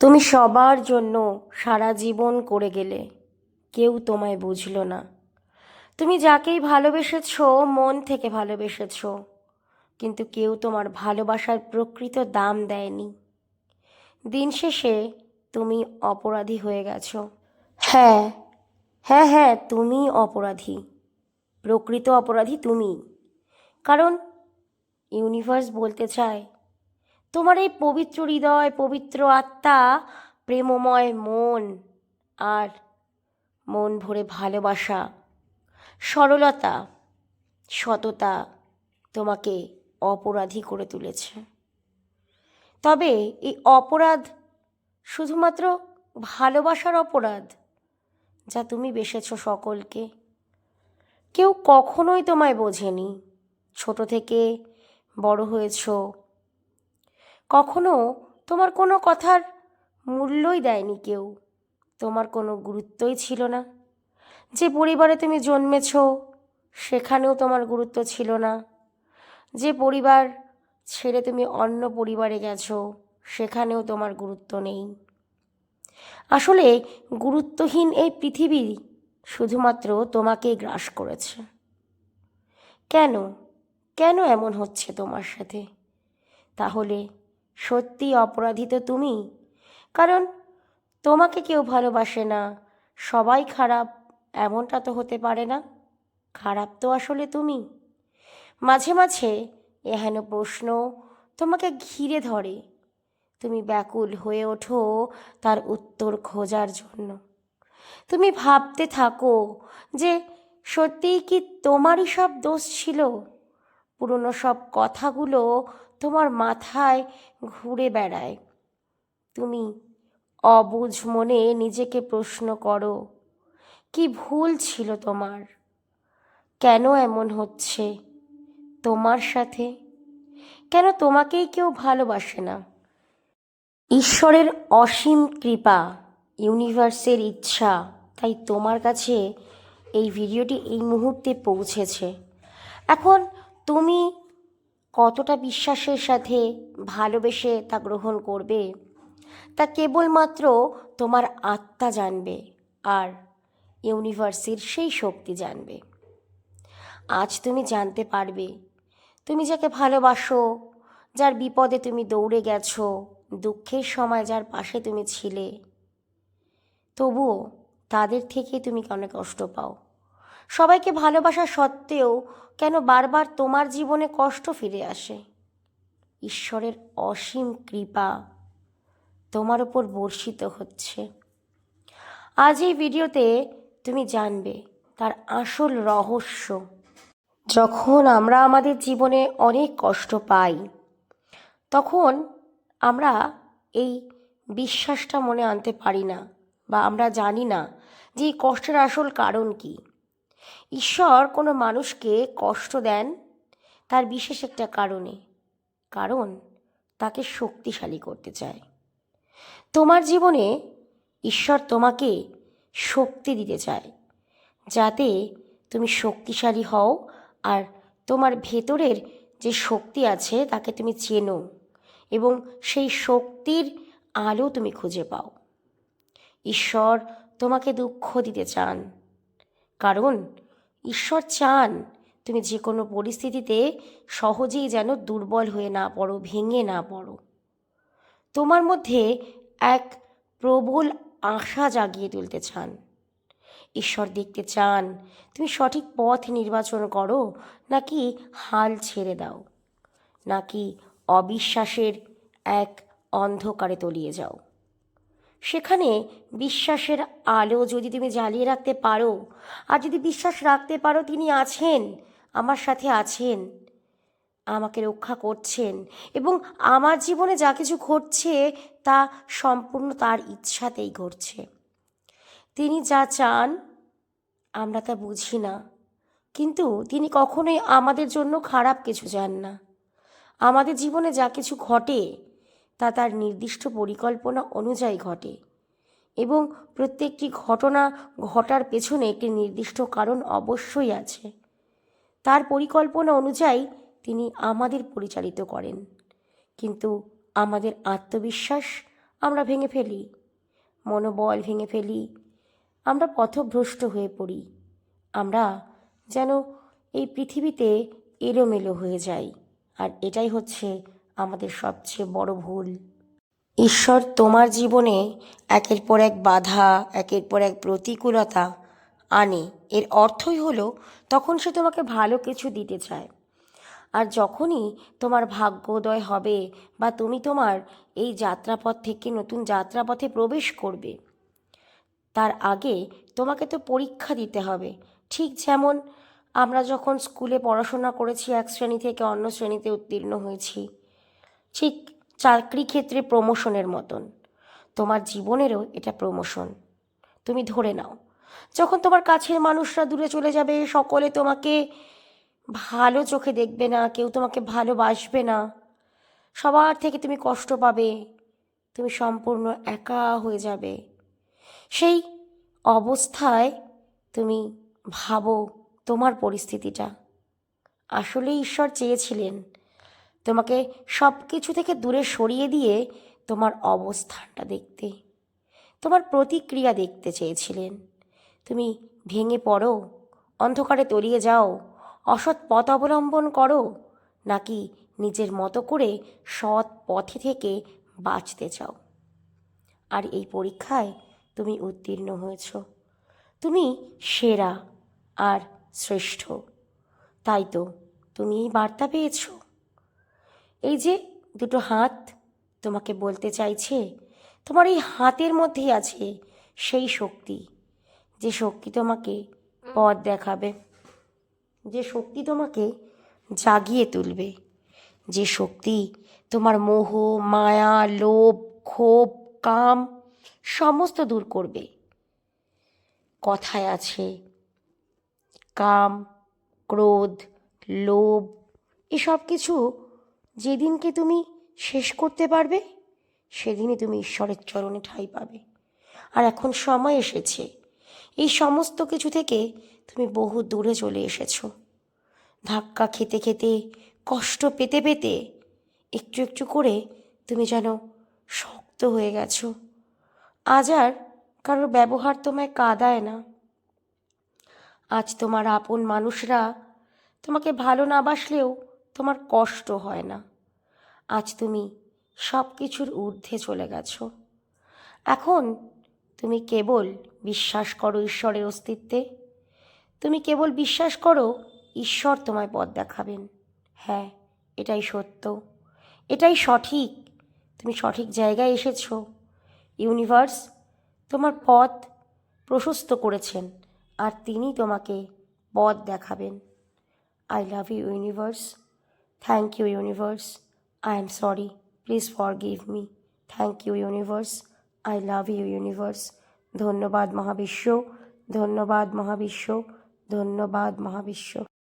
তুমি সবার জন্য সারা জীবন করে গেলে, কেউ তোমায় বুঝলো না। তুমি যাকেই ভালোবেসেছ, মন থেকে ভালোবেসেছ, কিন্তু কেউ তোমার ভালোবাসার প্রকৃত দাম দেয়নি। দিন শেষে তুমি অপরাধী হয়ে গেছো। হ্যাঁ হ্যাঁ হ্যাঁ তুমি অপরাধী। প্রকৃত অপরাধী তুমি। কারণ ইউনিভার্স বলতে চায় তোমার এই পবিত্র হৃদয়, পবিত্র আত্মা, প্রেমময় মন আর মন ভরে ভালোবাসা, সরলতা, সততা তোমাকে অপরাধী করে তুলেছে। তবে এই অপরাধ শুধুমাত্র ভালোবাসার অপরাধ যা তুমি বেসেছ সকলকে। কেউ কখনোই তোমায় বোঝেনি। ছোট থেকে বড় হয়েছো কখনো তোমার কোনো কথার মূল্যই দেয়নি কেউ। তোমার কোনো গুরুত্বই ছিল না। যে পরিবারে তুমি জন্মেছ, সেখানেও তোমার গুরুত্ব ছিল না। যে পরিবার ছেড়ে তুমি অন্য পরিবারে গেছো, সেখানেও তোমার গুরুত্ব নেই। আসলে গুরুত্বহীন এই পৃথিবী শুধুমাত্র তোমাকেই গ্রাস করেছে। কেন? কেন এমন হচ্ছে তোমার সাথে? তাহলে সত্যি অপরাধী তো তুমি। কারণ তোমাকে কেউ ভালোবাসে না। সবাই খারাপ, এমনটা তো হতে পারে না। খারাপ তো আসলে তুমি। মাঝে মাঝে এহেন প্রশ্ন তোমাকে ঘিরে ধরে। তুমি ব্যাকুল হয়ে ওঠো তার উত্তর খোঁজার জন্য। তুমি ভাবতে থাকো যে সত্যিই কি তোমারই সব দোষ ছিল? পুরনো সব কথাগুলো তোমার মাথায় ঘুরে বেড়ায়। তুমি অবুঝ মনে নিজেকে প্রশ্ন করো, কি ভুল ছিল তোমার? কেন এমন হচ্ছে তোমার সাথে? কেন তোমাকেই কেউ ভালোবাসে না? ঈশ্বরের অসীম কৃপা, ইউনিভার্সের ইচ্ছা, তাই তোমার কাছে এই ভিডিওটি এই মুহূর্তে পৌঁছেছে। এখন তুমি কতটা বিশ্বাসের সাথে ভালোবেসে তা গ্রহণ করবে? তা কেবলমাত্র তোমার আত্মা জানবে আর ইউনিভার্সের সেই শক্তি জানবে। আজ তুমি জানতে পারবে। তুমি যাকে ভালোবাসো, যার বিপদে তুমি দৌড়ে গেছো, দুঃখের সময় যার পাশে তুমি ছিলে, তবুও তাদের থেকে তুমি অনেক কষ্ট পাও? সবাইকে ভালোবাসা সত্ত্বেও কেন বারবার তোমার জীবনে কষ্ট ফিরে আসে? ঈশ্বরের অসীম কৃপা তোমার ওপর বর্ষিত হচ্ছে। আজ এই ভিডিওতে তুমি জানবে তার আসল রহস্য। যখন আমরা আমাদের জীবনে অনেক কষ্ট পাই, তখন আমরা এই বিশ্বাসটা মনে আনতে পারি না বা আমরা জানি না যে এই কষ্টের আসল কারণ কী। ঈশ্বর কোনো মানুষকে কষ্ট দেন তার বিশেষ একটা কারণে। কারণ তাকে শক্তিশালী করতে চায়। তোমার জীবনে ঈশ্বর তোমাকে শক্তি দিতে চায়, যাতে তুমি শক্তিশালী হও আর তোমার ভেতরের যে শক্তি আছে তাকে তুমি চেনো এবং সেই শক্তির আলো তুমি খুঁজে পাও। ঈশ্বর তোমাকে দুঃখ দিতে চান। কারণ ঈশ্বর চান তুমি যে কোনো পরিস্থিতিতে সহজেই যেন দুর্বল হয়ে না পড়ো, ভেঙে না পড়ো। তোমার মধ্যে এক প্রবল আশা জাগিয়ে তুলতে চান। ঈশ্বর দেখতে চান, তুমি সঠিক পথ নির্বাচন করো, নাকি হাল ছেড়ে দাও, নাকি অবিশ্বাসের এক অন্ধকারে তলিয়ে যাও। সেখানে বিশ্বাসের আলো যদি তুমি জ্বালিয়ে রাখতে পারো, আর যদি বিশ্বাস রাখতে পারো তিনি আছেন, আমার সাথে আছেন, আমাকে রক্ষা করছেন, এবং আমার জীবনে যা কিছু ঘটছে তা সম্পূর্ণ তার ইচ্ছাতেই ঘটছে। তিনি যা চান, আমরা তা বুঝি না, কিন্তু তিনি কখনোই আমাদের জন্য খারাপ কিছু চান না। আমাদের জীবনে যা কিছু ঘটে তা তার নির্দিষ্ট পরিকল্পনা অনুযায়ী ঘটে এবং প্রত্যেকটি ঘটনা ঘটার পেছনে একটি নির্দিষ্ট কারণ অবশ্যই আছে। তার পরিকল্পনা অনুযায়ী তিনি আমাদের পরিচালিত করেন। কিন্তু আমাদের আত্মবিশ্বাস আমরা ভেঙে ফেলি, মনোবল ভেঙে ফেলি, আমরা পথভ্রষ্ট হয়ে পড়ি, আমরা যেন এই পৃথিবীতে এলোমেলো হয়ে যাই। আর এটাই হচ্ছে আমাদের সবচেয়ে বড় ভুল। ঈশ্বর তোমার জীবনে একের পর এক বাধা, একের পর এক প্রতিকূলতা আনে। এর অর্থই হলো তখন সে তোমাকে ভালো কিছু দিতে চায়। আর যখনই তোমার ভাগ্যোদয় হবে বা তুমি তোমার এই যাত্রাপথ থেকে নতুন যাত্রাপথে প্রবেশ করবে, তার আগে তোমাকে তো পরীক্ষা দিতে হবে। ঠিক যেমন আমরা যখন স্কুলে পড়াশোনা করেছি, এক শ্রেণি থেকে অন্য শ্রেণীতে উত্তীর্ণ হয়েছি ঠিক চাকরি ক্ষেত্রে প্রমোশনের মতন। তোমার জীবনেরও এটা প্রমোশন তুমি ধরে নাও, যখন তোমার কাছের মানুষরা দূরে চলে যাবে, সকলে তোমাকে ভালো চোখে দেখবে না, কেউ তোমাকে ভালোবাসবে না। সবার থেকে তুমি কষ্ট পাবে, তুমি সম্পূর্ণ একা হয়ে যাবে। সেই অবস্থায় তুমি ভাবো তোমার পরিস্থিতিটা। আসলে ঈশ্বর চেয়েছিলেন তোমাকে সব কিছু থেকে দূরে সরিয়ে দিয়ে তোমার অবস্থানটা দেখতে, তোমার প্রতিক্রিয়া দেখতে চেয়েছিলেন। তুমি ভেঙে পড়ো, অন্ধকারে তলিয়ে যাও, অসৎ পথ অবলম্বন করো, নাকি নিজের মতো করে সৎ পথে থেকে বাঁচতে চাও। আর এই পরীক্ষায় তুমি উত্তীর্ণ হয়েছ। তুমি সেরা আর শ্রেষ্ঠ। তাই তো তুমি এই বার্তা পেয়েছ। এই যে দুটো হাত তোমাকে বলতে চাইছে, তোমার এই হাতের মধ্যেই আছে সেই শক্তি। যে শক্তি তোমাকে পথ দেখাবে, যে শক্তি তোমাকে জাগিয়ে তুলবে, যে শক্তি তোমার মোহ, মায়া, লোভ, ক্ষোভ, কাম সমস্ত দূর করবে। কথায় আছে, কাম, ক্রোধ, লোভ, এসব কিছু যেদিনকে তুমি শেষ করতে পারবে, সেদিনই তুমি ঈশ্বরের চরণে ঠাঁই পাবে। আর এখন সময় এসেছে। এই সমস্ত কিছু থেকে তুমি বহু দূরে চলে এসেছ। ধাক্কা খেতে খেতে, কষ্ট পেতে পেতে একটু একটু করে তুমি যেন শক্ত হয়ে গেছো। আজ আর কারোর ব্যবহার তোমায় কাঁদায় না। আজ তোমার আপন মানুষরা তোমাকে ভালো না বাসলেও তোমার কষ্ট হয় না। আজ তুমি সব কিছুর ঊর্ধ্বে চলে গেছো। এখন তুমি কেবল বিশ্বাস করো ঈশ্বরের অস্তিত্বে। তুমি কেবল বিশ্বাস করো ঈশ্বর তোমায় পথ দেখাবেন। হ্যাঁ এটাই সত্য। এটাই সঠিক। তুমি সঠিক জায়গায় এসেছ। ইউনিভার্স তোমার পথ প্রশস্ত করেছেন আর তিনি তোমাকে পথ দেখাবেন। I love you, universe. Thank you universe I am sorry please forgive me thank you universe I love you universe ধন্যবাদ মহাবিশ্ব ধন্যবাদ মহাবিশ্ব ধন্যবাদ মহাবিশ্ব